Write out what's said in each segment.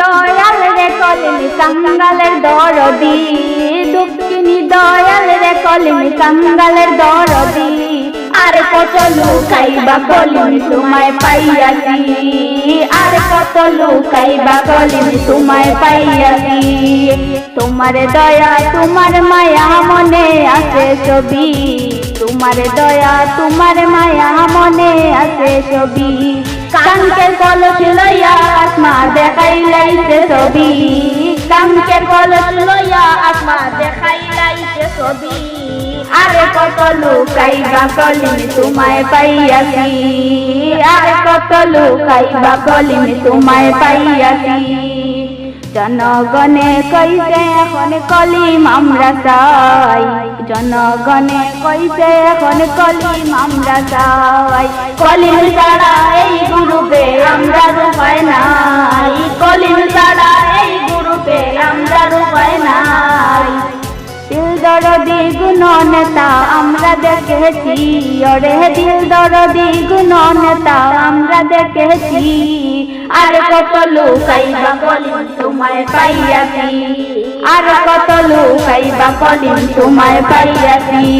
দয়াল রে কলিমি কাঙ্গালের দরদি। দুঃখিনী দয়াল রে কলিমি কাঙ্গালের দরদি। আর কত লুকাইবা কলিমি তোমায় পাইয়াছি। আর কত লুকাইবা কলিমি তোমায় পাইয়াছি। তোমার দয়া, তোমার মায়া মনে আছে ছবি। তোমার দয়া, তোমার মায়া মনে আছে ছবি। কাঙ্কের কলস লইয়া আত্মা দেখাই লাইছে ছবি। কাঙ্কের কলস লইয়া আত্মা দেখাই লাইছে ছবি। আরে কত লুকাইবা কলি তোমায় পাইয়াছি। আরে কত লুকাইবা কলি তোমায় পাইয়াছি। জনগণে কইছে এখন কলিম আমরা চাই। জনগণে কইছে এখন কলিম আমরা চাই। কলিম ছাড়া এই গ্রুপে আমরা রূপায় নাই। কলিম ছাড়া এই গ্রুপে আমরা রূপায় নাই। দিল দরদি গুণ নেতা আমরা দেখেছি। অরে দিল দরদি গুণ নেতা আমরা দেখেছি। আর কত লুকাইবা কলিম তোমায় তোমায় পাইয়াছি।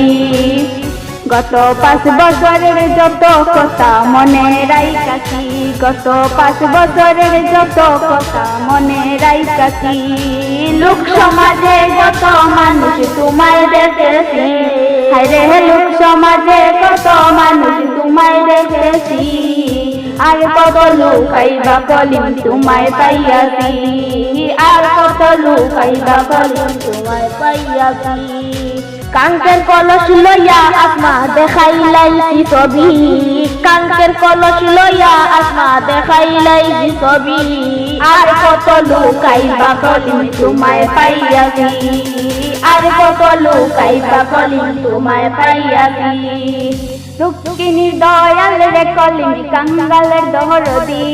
গত পাঁচ বছরের যত কথা মনে রাইকাছি গত পাঁচ বছরের যত কথা মনে রাইকাছি লোক সমাজে কত মানুষ তোমায় দেখেছি। হায়রে, লোক সমাজে কত মানুষ তোমায় দেখেছি। আর কত লুকাইবা কলিম তোমায় পাইয়াছি। আর কত লুকাইবা কলিম তোমায় পাইয়াছি। কাঙ্কের কলস লইয়া আত্মা দেখাই লাইছি ছবি। কাঙ্কের কলস লইয়া দেখাই লাইছি ছবি। আর কত লুকাইবা কলিম তোমায় পাইয়াছি। আর কত লুকাইবা কলিম তোমায় পাইয়াছি। দুঃখিনীর দয়াল রে কলিমি কাঙ্গালের দহরদি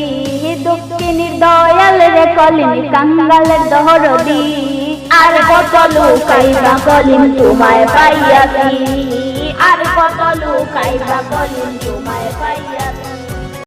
দক্ষিণীর দয়াল রে কলিমি কাঙ্গালের দহরদি আর কত লুকাইবা কলিম তোমায় পাইয়াছি, আর কত লুকাইবা কলিম তোমায় পাইয়াছি।